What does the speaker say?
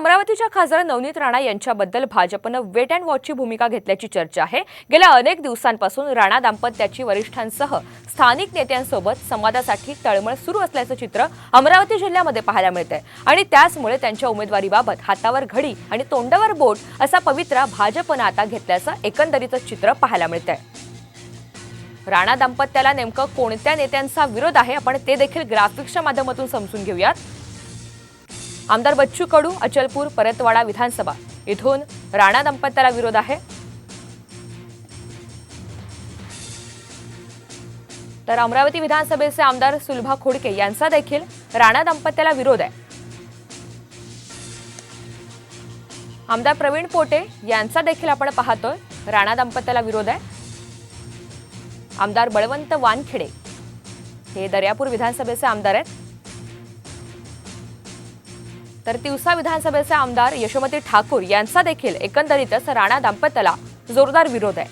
अमरावतीच्या खासदार नवनीत राणा यांच्याबद्दल भाजपनं वेट अँड वॉचची भूमिका घेतल्याची चर्चा आहे. गेल्या अनेक दिवसांपासून राणा दाम्पत्याची वरिष्ठांसह स्थानिक नेत्यांसोबत संवादासाठी तळमळ सुरू असल्याचं चित्र अमरावती जिल्ह्यामध्ये पाहायला मिळतंय. आणि त्याचमुळे त्यांच्या उमेदवारीबाबत हातावर घडी आणि तोंडावर बोट असा पवित्रा भाजपनं आता घेतल्याचं एकंदरीतच चित्र पाहायला मिळतंय. राणा दाम्पत्याला नेमकं कोणत्या नेत्यांचा विरोध आहे? आपण ते देखील ग्राफिक्सच्या माध्यमातून समजून घेऊयात. आमदार बच्चू कडू अचलपूर परतवाडा विधानसभा. इथून राणा दाम्पत्याला विरोध आहे. तर अमरावती विधानसभेचे आमदार सुलभा खोडके यांचा देखील राणा दाम्पत्याला विरोध आहे. आमदार प्रवीण पोटे यांचा देखील आपण पाहतोय. राणा दाम्पत्याला विरोध आहे. आमदार बळवंत वानखेडे हे दर्यापूर विधानसभेचे आमदार आहेत. तर तिवसा विधानसभेचे आमदार यशोमती ठाकूर यांचा देखील एकंदरीतच राणा दाम्पत्याला जोरदार विरोध आहे.